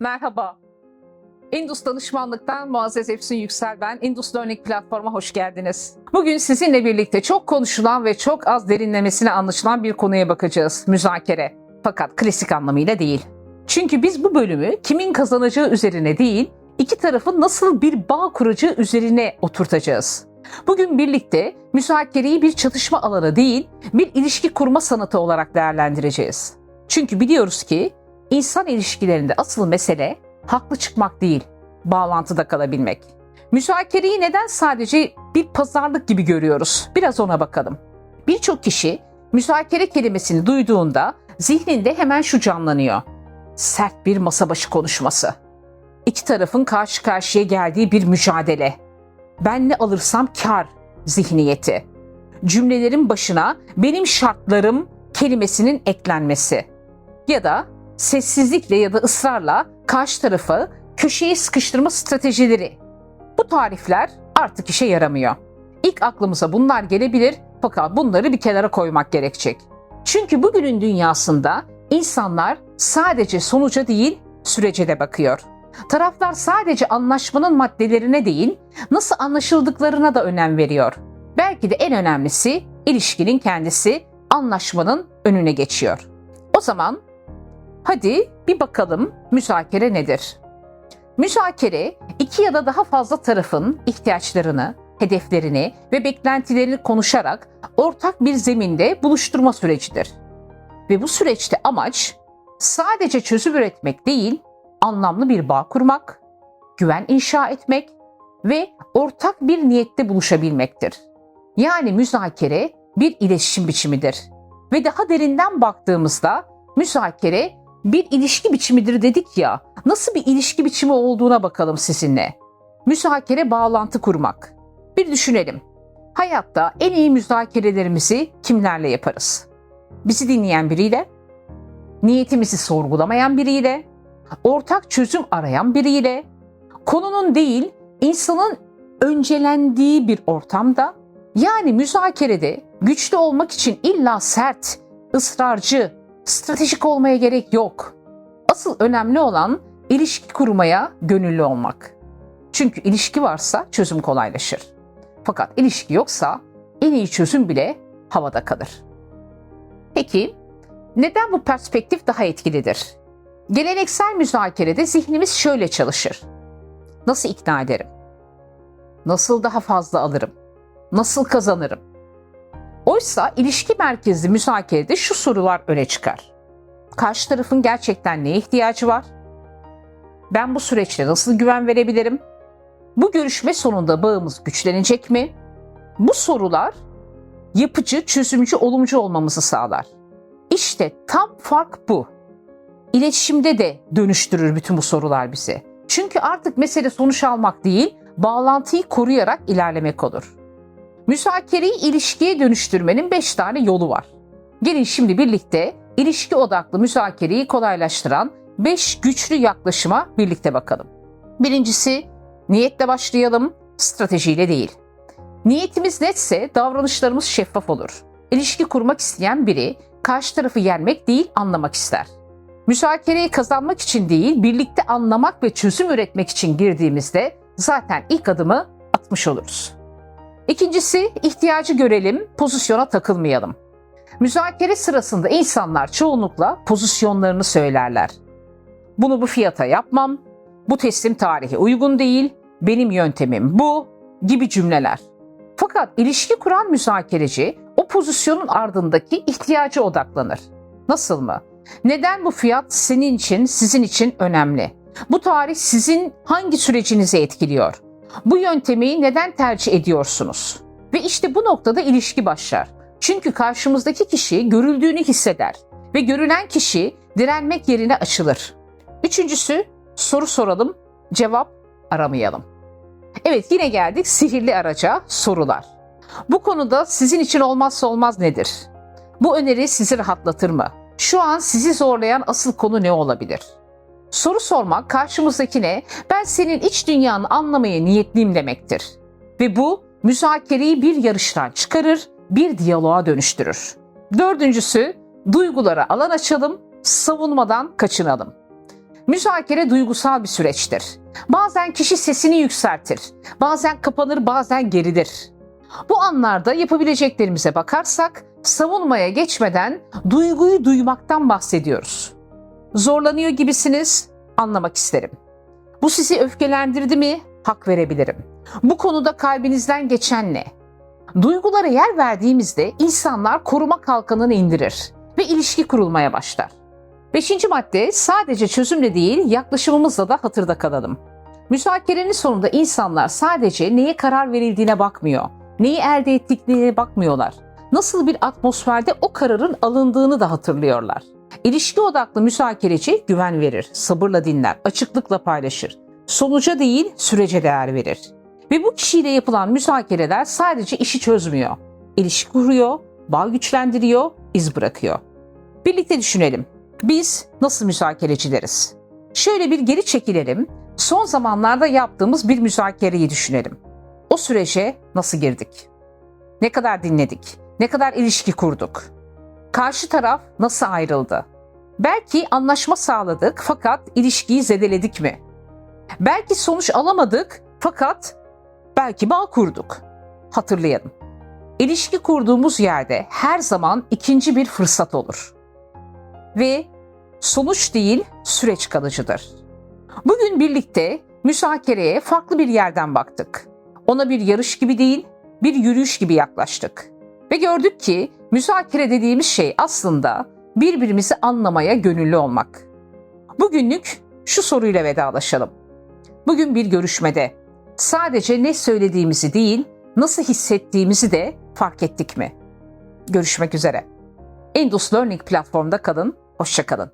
Merhaba. Indus Danışmanlık'tan Muazzez Efsun Yüksel ben. Indus Learning Platform'a hoş geldiniz. Bugün sizinle birlikte çok konuşulan ve çok az derinlemesine anlaşılan bir konuya bakacağız. Müzakere. Fakat klasik anlamıyla değil. Çünkü biz bu bölümü kimin kazanacağı üzerine değil, iki tarafın nasıl bir bağ kuracağı üzerine oturtacağız. Bugün birlikte müzakereyi bir çatışma alanı değil, bir ilişki kurma sanatı olarak değerlendireceğiz. Çünkü biliyoruz ki insan ilişkilerinde asıl mesele haklı çıkmak değil, bağlantıda kalabilmek. Müzakereyi neden sadece bir pazarlık gibi görüyoruz? Biraz ona bakalım. Birçok kişi müzakere kelimesini duyduğunda zihninde hemen şu canlanıyor. Sert bir masa başı konuşması. İki tarafın karşı karşıya geldiği bir mücadele. Ben ne alırsam kar zihniyeti. Cümlelerin başına benim şartlarım kelimesinin eklenmesi. Ya da sessizlikle ya da ısrarla karşı tarafı köşeye sıkıştırma stratejileri. Bu tarifler artık işe yaramıyor. İlk aklımıza bunlar gelebilir fakat bunları bir kenara koymak gerekecek. Çünkü bugünün dünyasında insanlar sadece sonuca değil sürece de bakıyor. Taraflar sadece anlaşmanın maddelerine değil, nasıl anlaşıldıklarına da önem veriyor. Belki de en önemlisi ilişkinin kendisi anlaşmanın önüne geçiyor. O zaman hadi bir bakalım müzakere nedir? Müzakere iki ya da daha fazla tarafın ihtiyaçlarını, hedeflerini ve beklentilerini konuşarak ortak bir zeminde buluşturma sürecidir. Ve bu süreçte amaç sadece çözüm üretmek değil, anlamlı bir bağ kurmak, güven inşa etmek ve ortak bir niyette buluşabilmektir. Yani müzakere bir iletişim biçimidir. Ve daha derinden baktığımızda müzakere bir ilişki biçimidir dedik ya. Nasıl bir ilişki biçimi olduğuna bakalım sizinle. Müzakere bağlantı kurmak. Bir düşünelim. Hayatta en iyi müzakerelerimizi kimlerle yaparız? Bizi dinleyen biriyle, niyetimizi sorgulamayan biriyle, ortak çözüm arayan biriyle, konunun değil insanın öncelendiği bir ortamda, yani müzakerede güçlü olmak için illa sert, ısrarcı, stratejik olmaya gerek yok. Asıl önemli olan ilişki kurmaya gönüllü olmak. Çünkü ilişki varsa çözüm kolaylaşır. Fakat ilişki yoksa en iyi çözüm bile havada kalır. Peki neden bu perspektif daha etkilidir? Geleneksel müzakerede zihnimiz şöyle çalışır. Nasıl ikna ederim? Nasıl daha fazla alırım? Nasıl kazanırım? Oysa ilişki merkezli müzakerede şu sorular öne çıkar. Karşı tarafın gerçekten neye ihtiyacı var? Ben bu süreçte nasıl güven verebilirim? Bu görüşme sonunda bağımız güçlenecek mi? Bu sorular yapıcı, çözümcü, olumcu olmamızı sağlar. İşte tam fark bu. İletişimde de dönüştürür bütün bu sorular bizi. Çünkü artık mesele sonuç almak değil, bağlantıyı koruyarak ilerlemek olur. Müzakereyi ilişkiye dönüştürmenin 5 tane yolu var. Gelin şimdi birlikte ilişki odaklı müzakereyi kolaylaştıran 5 güçlü yaklaşıma birlikte bakalım. Birincisi, niyetle başlayalım, stratejiyle değil. Niyetimiz netse davranışlarımız şeffaf olur. İlişki kurmak isteyen biri karşı tarafı yenmek değil anlamak ister. Müzakereyi kazanmak için değil, birlikte anlamak ve çözüm üretmek için girdiğimizde zaten ilk adımı atmış oluruz. İkincisi ihtiyacı görelim, pozisyona takılmayalım. Müzakere sırasında insanlar çoğunlukla pozisyonlarını söylerler. Bunu bu fiyata yapmam, bu teslim tarihi uygun değil, benim yöntemim bu gibi cümleler. Fakat ilişki kuran müzakereci o pozisyonun ardındaki ihtiyacı odaklanır. Nasıl mı? Neden bu fiyat senin için, sizin için önemli? Bu tarih sizin hangi sürecinizi etkiliyor? Bu yöntemi neden tercih ediyorsunuz? Ve işte bu noktada ilişki başlar. Çünkü karşımızdaki kişi görüldüğünü hisseder ve görülen kişi direnmek yerine açılır. Üçüncüsü soru soralım, cevap aramayalım. Evet yine geldik sihirli araca sorular. Bu konuda sizin için olmazsa olmaz nedir? Bu öneri sizi rahatlatır mı? Şu an sizi zorlayan asıl konu ne olabilir? Soru sormak karşımızdakine ben senin iç dünyanı anlamaya niyetliyim demektir. Ve bu müzakereyi bir yarıştan çıkarır, bir diyaloğa dönüştürür. Dördüncüsü duygulara alan açalım, savunmadan kaçınalım. Müzakere duygusal bir süreçtir. Bazen kişi sesini yükseltir, bazen kapanır, bazen gerilir. Bu anlarda yapabileceklerimize bakarsak savunmaya geçmeden duyguyu duymaktan bahsediyoruz. Zorlanıyor gibisiniz, anlamak isterim. Bu sizi öfkelendirdi mi? Hak verebilirim. Bu konuda kalbinizden geçen ne? Duygulara yer verdiğimizde insanlar koruma kalkanını indirir ve ilişki kurulmaya başlar. Beşinci madde sadece çözümle değil yaklaşımımızla da hatırda kalalım. Müzakerenin sonunda insanlar sadece neye karar verildiğine bakmıyor, neyi elde ettiklerine bakmıyorlar. Nasıl bir atmosferde o kararın alındığını da hatırlıyorlar. İlişki odaklı müzakereci güven verir, sabırla dinler, açıklıkla paylaşır. Sonuca değil sürece değer verir. Ve bu kişiyle yapılan müzakereler sadece işi çözmüyor. İlişki kuruyor, bağ güçlendiriyor, iz bırakıyor. Birlikte düşünelim. Biz nasıl müzakerecileriz? Şöyle bir geri çekilelim. Son zamanlarda yaptığımız bir müzakereyi düşünelim. O sürece nasıl girdik? Ne kadar dinledik? Ne kadar ilişki kurduk? Karşı taraf nasıl ayrıldı? Belki anlaşma sağladık fakat ilişkiyi zedeledik mi? Belki sonuç alamadık fakat belki bağ kurduk. Hatırlayalım. İlişki kurduğumuz yerde her zaman ikinci bir fırsat olur. Ve sonuç değil, süreç kalıcıdır. Bugün birlikte müzakereye farklı bir yerden baktık. Ona bir yarış gibi değil, bir yürüyüş gibi yaklaştık. Ve gördük ki müzakere dediğimiz şey aslında birbirimizi anlamaya gönüllü olmak. Bugünlük şu soruyla vedalaşalım. Bugün bir görüşmede sadece ne söylediğimizi değil, nasıl hissettiğimizi de fark ettik mi? Görüşmek üzere. Endus Learning platformda kalın, hoşçakalın.